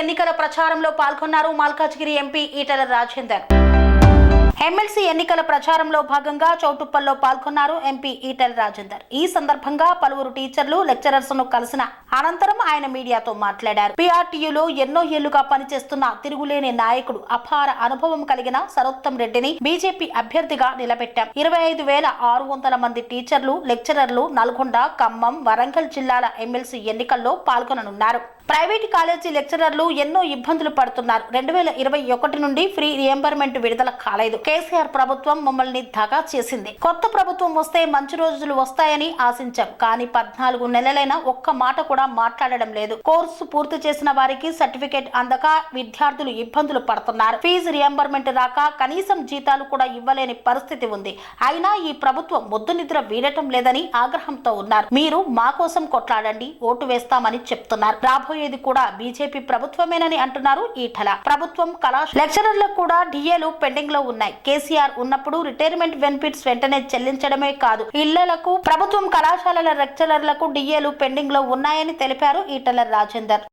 ఎన్నికల ప్రచారంలో పాల్గొన్నారు మల్కాజ్గిరి ఎంపీ ఈటల రాజేందర్. ఎమ్మెల్సీ ఎన్నికల ప్రచారంలో భాగంగా చౌటుప్పల్లో పాల్గొన్నారు ఎంపీ ఈటల రాజేందర్. ఈ సందర్భంగా పలువురు టీచర్లు లెక్చరర్స్ను కలిసిన అనంతరం ఆయన మీడియాతో మాట్లాడారు. పీఆర్టీయూలో ఎన్నో ఏళ్ళుగా పనిచేస్తున్న తిరుగులేని నాయకుడు అపార అనుభవం కలిగిన సరోత్తం రెడ్డిని బీజేపీ అభ్యర్థిగా నిలబెట్టాం. ఇరవై ఐదు వేల ఆరు వందల మంది టీచర్లు లెక్చరర్లు నల్గొండ ఖమ్మం వరంగల్ జిల్లాల ఎమ్మెల్సీ ఎన్నికల్లో పాల్గొననున్నారు. ప్రైవేట్ కాలేజీ లెక్చరర్లు ఎన్నో ఇబ్బందులు పడుతున్నారు. రెండు వేల ఇరవై ఒకటి నుండి ఫ్రీ రియంబర్మెంట్ విడుదల కాలేదు. కేసీఆర్ ప్రభుత్వం మమ్మల్ని దగా చేసింది. కొత్త ప్రభుత్వం వస్తే మంచి రోజులు వస్తాయని ఆశించాం. కానీ పద్నాలుగు నెలలైనా ఒక్క మాట కూడా మాట్లాడడం లేదు. కోర్సు పూర్తి చేసిన వారికి సర్టిఫికేట్ అందక విద్యార్థులు ఇబ్బందులు పడుతున్నారు. ఫీజు రియంబర్మెంట్ రాక కనీసం జీతాలు కూడా ఇవ్వలేని పరిస్థితి ఉంది. అయినా ఈ ప్రభుత్వం ముద్దు నిద్ర వీడటం లేదని ఆగ్రహంతో ఉన్నారు. మీరు మా కోసం కొట్లాడండి ఓటు వేస్తామని చెప్తున్నారు. రాబోయేది కూడా బీజేపీ ప్రభుత్వమేనని అంటున్నారు ఈటల. ప్రభుత్వం కళాశ లెక్చరర్లకు కూడా డిఏలు పెండింగ్లో ఉన్నాయి. కేసీఆర్ ఉన్నప్పుడు రిటైర్మెంట్ బెనిఫిట్స్ వెంటనే చెల్లించడమే కాదు ఇళ్ళకు ప్రభుత్వం కళాశాలల లెక్చరర్లకు డిఏలు పెండింగ్లో ఉన్నాయని తెలిపారు ఈటల రాజేందర్.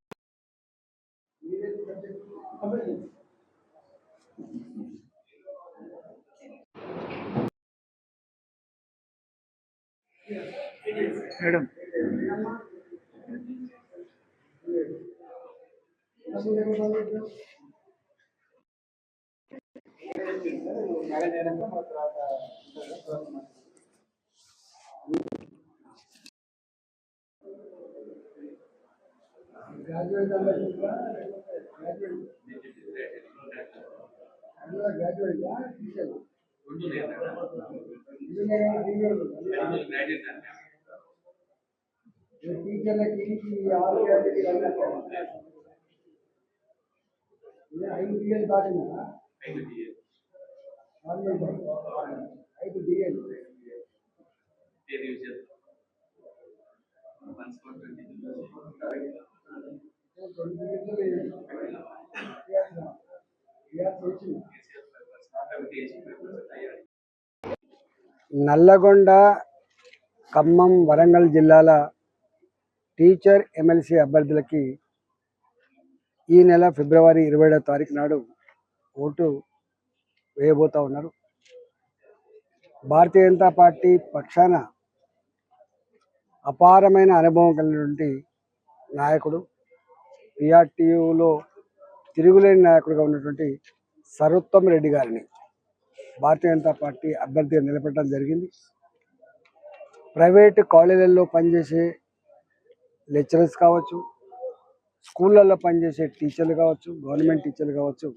మేడం. టీచర్లకి ఈ ఆరు గంటలకి వెళ్ళాలి. ఇది ఐదు డిఎల్ దాటిందా ఐదు డిఎల్ నల్లగొండ ఖమ్మం వరంగల్ జిల్లాల టీచర్ ఎమ్మెల్సీ అభ్యర్థులకి ఈ నెల ఫిబ్రవరి ఇరవై ఏడవ తారీఖు నాడు ఓటు వేయబోతా ఉన్నారు. భారతీయ జనతా పార్టీ పక్షాన అపారమైన అనుభవం కలిగినటువంటి నాయకుడు పిఆర్టీయులో తిరుగులేని నాయకుడిగా ఉన్నటువంటి సర్వోత్తమ్ రెడ్డి గారిని భారతీయ జనతా పార్టీ అభ్యర్థిగా నిలబెట్టడం జరిగింది. ప్రైవేట్ కాలేజీల్లో పనిచేసే లెక్చరర్స్ కావచ్చు స్కూళ్ళల్లో పనిచేసే టీచర్లు కావచ్చు గవర్నమెంట్ టీచర్లు కావచ్చు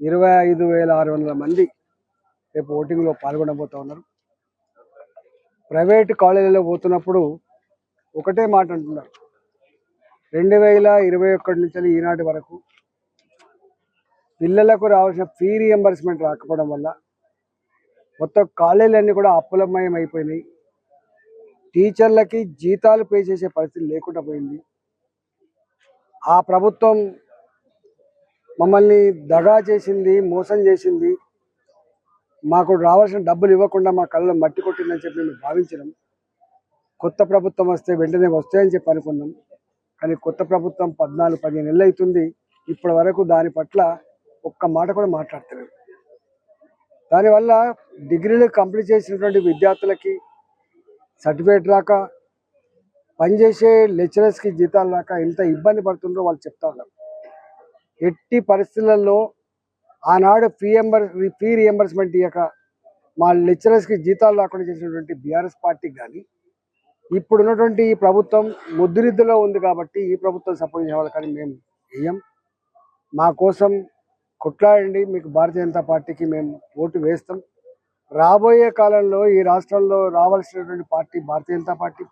ఇరవై ఐదు వేల ఆరు వందల మంది రేపు ఓటింగ్లో పాల్గొనబోతూ ఉన్నారు. ప్రైవేట్ కాలేజీలో పోతున్నప్పుడు ఒకటే మాట అంటున్నారు. రెండు వేల ఇరవై ఒకటి నుంచి ఈనాటి వరకు పిల్లలకు రావాల్సిన ఫీ రియంబర్స్మెంట్ రాకపోవడం వల్ల మొత్తం కాలేజీలన్నీ కూడా అప్పులమయం అయిపోయినాయి టీచర్లకి జీతాలు పే చేసే పరిస్థితి లేకుండా పోయింది. ఆ ప్రభుత్వం మమ్మల్ని దగా చేసింది మోసం చేసింది. మాకు రావాల్సిన డబ్బులు ఇవ్వకుండా మా కళ్ళలో మట్టి కొట్టిందని చెప్పి మేము భావించినాం. కొత్త ప్రభుత్వం వస్తే వెంటనే వస్తాయని చెప్పి అనుకున్నాం. కానీ కొత్త ప్రభుత్వం పద్నాలుగు పదిహేను నెలలు అవుతుంది. ఇప్పటి వరకు దాని పట్ల ఒక్క మాట కూడా మాట్లాడతలేదు. దానివల్ల డిగ్రీలు కంప్లీట్ చేసినటువంటి విద్యార్థులకి సర్టిఫికేట్ రాక పనిచేసే లెక్చరర్స్కి జీతాలు రాక ఎంత ఇబ్బంది పడుతుందో వాళ్ళు చెప్తా ఉన్నారు. ఎట్టి పరిస్థితులలో ఆనాడు ఫీ ఎంబర్ ఫీ రియంబర్స్మెంట్ ఇవ్వక మా లెక్చరర్స్కి జీతాలు రాకుండా చేసినటువంటి బీఆర్ఎస్ పార్టీకి కానీ ఇప్పుడు ఉన్నటువంటి ఈ ప్రభుత్వం ముద్దునిద్దులో ఉంది కాబట్టి ఈ ప్రభుత్వం సపోర్ట్ చేయాలి కానీ మేము వేయం మా కోసం కొట్లాడండి మీకు భారతీయ జనతా పార్టీకి మేము ఓటు వేస్తాం. రాబోయే కాలంలో ఈ రాష్ట్రంలో రావాల్సినటువంటి పార్టీ భారతీయ జనతా పార్టీ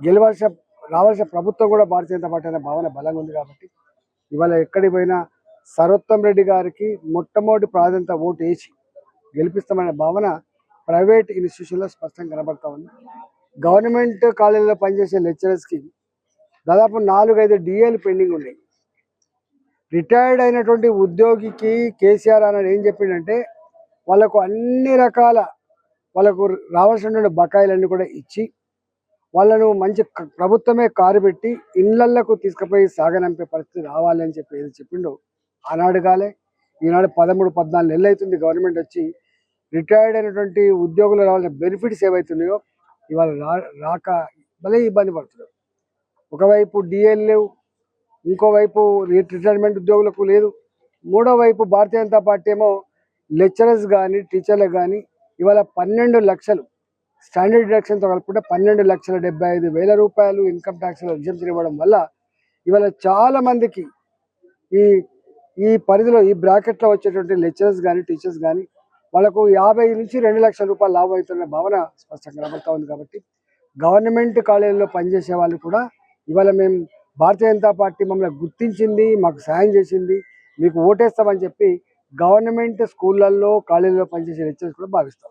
గెలవాల్సిన రావాల్సిన ప్రభుత్వం కూడా భారతీయ జనతా పార్టీ అనే భావన బలంగా ఉంది కాబట్టి ఇవాళ ఎక్కడికి పోయినా సరోత్తం రెడ్డి గారికి మొట్టమొదటి ప్రాధాన్యత ఓటు వేసి గెలిపిస్తామనే భావన ప్రైవేట్ ఇన్స్టిట్యూషన్లో స్పష్టంగా కనబడతా ఉంది. గవర్నమెంట్ కాలేజీలో పనిచేసే లెక్చరర్స్కి దాదాపు నాలుగైదు డిఏలు పెండింగ్ ఉన్నాయి. రిటైర్డ్ అయినటువంటి ఉద్యోగికి కేసీఆర్ అన్నాడు ఏం చెప్పిండంటే వాళ్ళకు అన్ని రకాల వాళ్ళకు రావాల్సినటువంటి బకాయిలన్నీ కూడా ఇచ్చి వాళ్ళను మంచి ప్రభుత్వమే కారు పెట్టి ఇళ్ళళ్ళకు తీసుకుపోయి సాగనంపే పరిస్థితి రావాలి అని చెప్పి ఏది చెప్పిండో. ఆనాడు కాలే ఈనాడు పదమూడు పద్నాలుగు నెలలు అవుతుంది గవర్నమెంట్ వచ్చి. రిటైర్డ్ అయినటువంటి ఉద్యోగులు రావాల్సిన బెనిఫిట్స్ ఏవైతున్నాయో ఇవాళ రా రాక భలే ఇబ్బంది పడుతున్నారు. ఒకవైపు డిఎల్ లేవు ఇంకోవైపు రి- రిటైర్మెంట్ ఉద్యోగులకు లేదు. మూడో వైపు భారతీయ జనతా పార్టీ ఏమో లెక్చరర్స్ కానీ టీచర్లకు కానీ ఇవాళ పన్నెండు లక్షలు స్టాండర్డ్ డిడక్షన్తో కలుపుకుంటే పన్నెండు లక్షల డెబ్బై ఐదు వేల రూపాయలు ఇన్కమ్ ట్యాక్స్ ఎగ్జిబిషన్ ఇవ్వడం వల్ల ఇవాళ చాలా మందికి ఈ ఈ పరిధిలో ఈ బ్రాకెట్లో వచ్చేటువంటి లెక్చరర్స్ కానీ టీచర్స్ కానీ వాళ్ళకు యాభై నుంచి రెండు లక్షల రూపాయలు లాభం అవుతున్న భావన స్పష్టంగా కనబడతా ఉంది కాబట్టి గవర్నమెంట్ కాలేజీలో పనిచేసే వాళ్ళు కూడా ఇవాళ మేము భారతీయ జనతా పార్టీ మమ్మల్ని గుర్తించింది మాకు సాయం చేసింది మీకు ఓటేస్తామని చెప్పి గవర్నమెంట్ స్కూళ్ళల్లో కాలేజీలో పనిచేసే లెక్చర్స్ కూడా భావిస్తాం.